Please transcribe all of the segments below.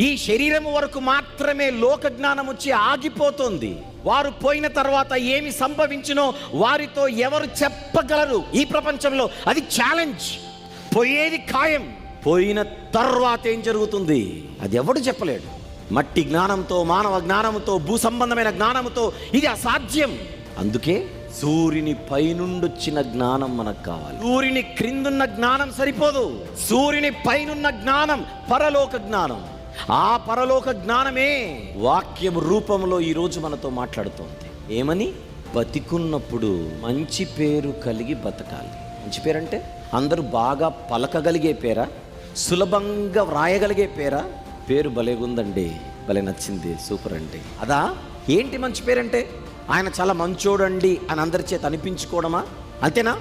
ఈ శరీరము వరకు మాత్రమే లోక జ్ఞానం వచ్చి ఆగిపోతుంది. వారు పోయిన తర్వాత ఏమి సంభవించినో వారితో ఎవరు చెప్పగలరు ఈ ప్రపంచంలో? అది ఛాలెంజ్ పోయేది ఖాయం. పోయిన తర్వాత ఏం జరుగుతుంది? అది ఎవడు చెప్పలేడు. మట్టి జ్ఞానంతో మానవ జ్ఞానంతో భూ సంబంధమైన జ్ఞానంతో ఇది అసాధ్యం. అందుకే సూర్యుని పైనుండొచ్చిన జ్ఞానం మనకు కావాలి. సూర్యుని క్రిందున్న జ్ఞానం సరిపోదు. సూర్యుని పైనున్న జ్ఞానం పరలోక జ్ఞానం. ఆ పరలోక జ్ఞానమే వాక్యం రూపంలో ఈరోజు మనతో మాట్లాడుతోంది. ఏమని? బతికున్నప్పుడు మంచి పేరు కలిగి బతకాలి. మంచి పేరు అంటే అందరూ బాగా పలకగలిగే పేరా? సులభంగా వ్రాయగలిగే పేరా? పేరు భలేగుందండి భలే నచ్చింది సూపర్ అండి. అదా? ఏంటి మంచి పేరంటే? ఆయన చాలా మంచోడండి అని అందరి చేత అనిపించుకోవడమా? అంతేనా?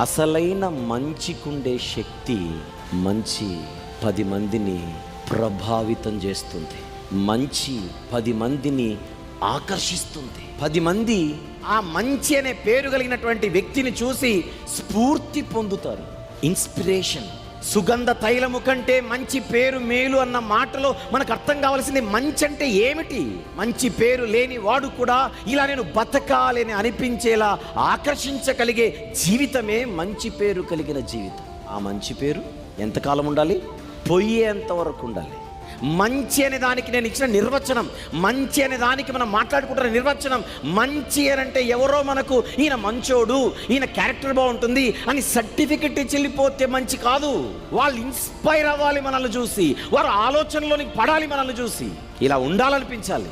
అసలైన మంచికుండే శక్తి మంచి పది మందిని ప్రభావితం చేస్తుంది. మంచి పది మందిని ఆకర్షిస్తుంది. పది మంది ఆ మంచి అనే పేరు కలిగినటువంటి వ్యక్తిని చూసి స్ఫూర్తి పొందుతారు. ఇన్స్పిరేషన్ సుగంధ తైలము కంటే మంచి పేరు మేలు అన్న మాటలో మనకు అర్థం కావాల్సింది మంచి అంటే ఏమిటి? మంచి పేరు లేని వాడు కూడా ఇలా నేను బతకాలని అనిపించేలా ఆకర్షించగలిగే జీవితమే మంచి పేరు కలిగిన జీవితం. ఆ మంచి పేరు ఎంతకాలం ఉండాలి? పొయ్యేంత వరకు ఉండాలి మంచి అనే దానికి నేను ఇచ్చిన నిర్వచనం మంచి అనే దానికి మనం మాట్లాడుకుంటున్న నిర్వచనం మంచి అని అంటే ఎవరో మనకు ఈయన మంచోడు ఈయన క్యారెక్టర్ బాగుంటుంది అని సర్టిఫికెట్ చెల్లిపోతే మంచి కాదు. వాళ్ళు ఇన్స్పైర్ అవ్వాలి మనల్ని చూసి వారు ఆలోచనలోనికి పడాలి మనల్ని చూసి. ఇలా ఉండాలనిపించాలి.